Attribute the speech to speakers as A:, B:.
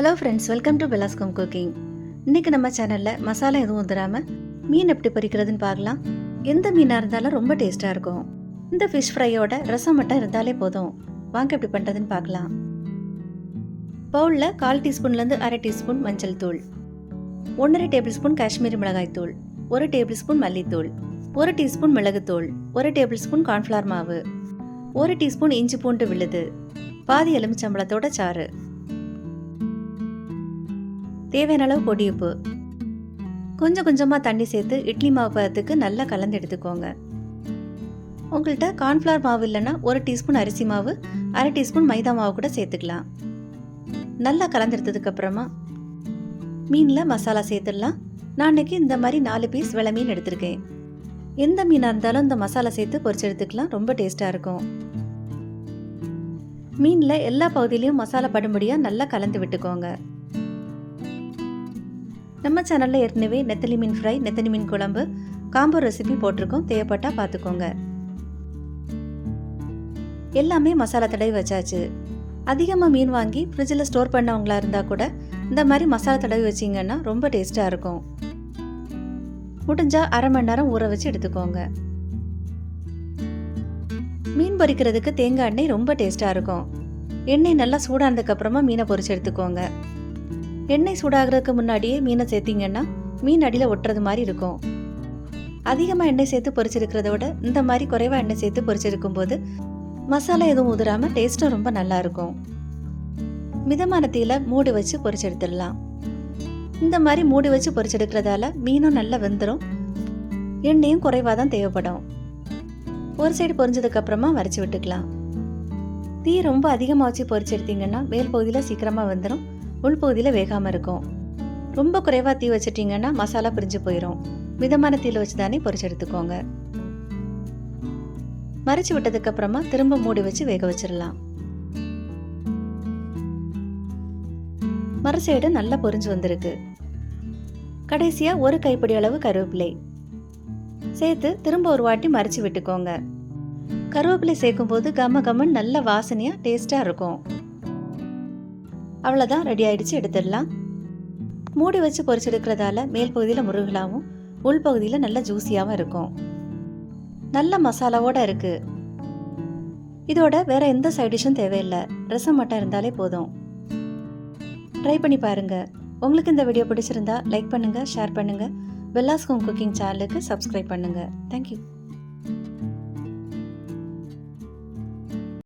A: Hello friends welcome to பெலாஸ்கம் cooking இன்னைக்கு நம்ம சேனலில் மசாலா எதுவும் வந்துடாமல் மீன் எப்படி பொரிக்கிறதுன்னு பார்க்கலாம். எந்த மீனாக இருந்தாலும் ரொம்ப டேஸ்ட்டாக இருக்கும். இந்த ஃபிஷ் ஃப்ரையோட ரசம் மட்டும் இருந்தாலே போதும். வாங்க எப்படி பண்ணுறதுன்னு பார்க்கலாம். பவுலில் கால் டீஸ்பூன்லேருந்து அரை டீஸ்பூன் மஞ்சள் தூள். ஒன்றரை டேபிள் ஸ்பூன் காஷ்மீரி மிளகாய் தூள். ஒரு டேபிள் ஸ்பூன் மல்லித்தூள். ஒரு டீஸ்பூன் மிளகுத்தூள் ஒரு டேபிள் ஸ்பூன் கார்ன்ஃப்ளவர் மாவு. ஒரு டீஸ்பூன் இஞ்சி பூண்டு விழுது. பாதி எலுமிச்சம்பழத்தோட சாறு. தேவையான அளவு பொடி உப்பு கொஞ்சம் கொஞ்சமாக தண்ணி சேர்த்து இட்லி மாவு பதத்துக்கு நல்லா கலந்து எடுத்துக்கோங்க. உங்கள்கிட்ட கார்ன்ஃப்ளவர் மாவு இல்லைன்னா ஒரு டீஸ்பூன் அரிசி மாவு அரை டீஸ்பூன் மைதா மாவு கூட சேர்த்துக்கலாம். நல்லா கலந்தெடுத்ததுக்கப்புறமா மீனில் மசாலா சேர்த்துடலாம். நான் அன்றைக்கி இந்த மாதிரி நாலு பீஸ் விலை மீன் எடுத்திருக்கேன். எந்த மீனாக இருந்தாலும் இந்த மசாலா சேர்த்து பொரிச்சு எடுத்துக்கலாம். ரொம்ப டேஸ்ட்டாக இருக்கும். மீனில் எல்லா பகுதியிலையும் மசாலா படும்படியாக நல்லா கலந்து விட்டுக்கோங்க. நம்ம சேனலில் ஏற்கனவே நெத்தலி மீன் ஃப்ரை நெத்தலி மீன் குழம்பு காம்போ ரெசிபி போட்டிருக்கோம். தேவைப்பட்டா பார்த்துக்கோங்க. எல்லாமே மசாலா தடவி வச்சாச்சு. அதிகமாக மீன் வாங்கி ஃப்ரிட்ஜில் ஸ்டோர் பண்ணவங்களா இருந்தால் கூட இந்த மாதிரி மசாலா தடவி வச்சிங்கன்னா ரொம்ப டேஸ்ட்டாக இருக்கும். முடிஞ்சால் அரை மணி நேரம் ஊற வச்சு எடுத்துக்கோங்க. மீன் பொரிக்கிறதுக்கு தேங்காய் எண்ணெய் ரொம்ப டேஸ்ட்டாக இருக்கும். எண்ணெய் நல்லா சூடானதுக்கப்புறமா மீனை பொரிச்சு எடுத்துக்கோங்க. எண்ணெய் சூடாகிறதுக்கு முன்னாடியே மீனை சேர்த்தீங்கன்னா மீன் அடியில் ஒட்டுறது மாதிரி இருக்கும். அதிகமாக எண்ணெய் சேர்த்து பொரிச்சிருக்கிறத விட இந்த மாதிரி குறைவாக எண்ணெய் சேர்த்து பொரிச்சிருக்கும் போது மசாலா எதுவும் உதிராமல் டேஸ்ட்டும் ரொம்ப நல்லா இருக்கும். மிதமான தீயில மூடி வச்சு பொரிச்செடுத்துடலாம். இந்த மாதிரி மூடி வச்சு பொரிச்செடுக்கிறதால மீனும் நல்லா வெந்துடும் எண்ணெயும் குறைவாக தான் தேவைப்படும். ஒரு சைடு பொரிஞ்சதுக்கப்புறமா வரைச்சி விட்டுக்கலாம். தீ ரொம்ப அதிகமாக வச்சு பொரிச்செடுத்தீங்கன்னா மேல் பகுதியில் சீக்கிரமாக வந்துடும் உள்பகுதியில் வேகாமல் இருக்கும். ரொம்ப குறைவாக தீ வச்சிட்டிங்கன்னா மசாலா பிரிஞ்சு போயிடும் மிதமான தீயில் வச்சு தானே பொறிச்சு எடுத்துக்கோங்க. மறைச்சு விட்டதுக்கப்புறமா திரும்ப மூடி வச்சு வேக வச்சிடலாம் மறு சைடு நல்லா பொரிஞ்சு வந்திருக்கு. கடைசியாக ஒரு கைப்பிடி அளவு கருவேப்பிலை. சேர்த்து திரும்ப ஒரு வாட்டி மறைச்சு விட்டுக்கோங்க. கருவேப்பிலை சேர்க்கும்போது கம கமன் நல்ல வாசனையாக டேஸ்ட்டாக இருக்கும். அவ்வளோதான் ரெடி ஆயிடுச்சு எடுத்துடலாம். மூடி வச்சு பொரிச்செடுக்கிறதால மேல் பகுதியில் முருகலாவும் உள் பகுதியில் நல்ல ஜூஸியாகவும் இருக்கும். நல்ல மசாலாவோட இருக்கு. இதோட வேற எந்த சைட் டிஷ்ஷும் தேவையில்லை. ரசம் மட்டும் இருந்தாலே போதும். ட்ரை பண்ணி பாருங்க. உங்களுக்கு இந்த வீடியோ பிடிச்சிருந்தா லைக் பண்ணுங்க ஷேர் பண்ணுங்க. பெல்லாஸ்கோம் குக்கிங் சேனலுக்கு சப்ஸ்கிரைப் பண்ணுங்க. Thank you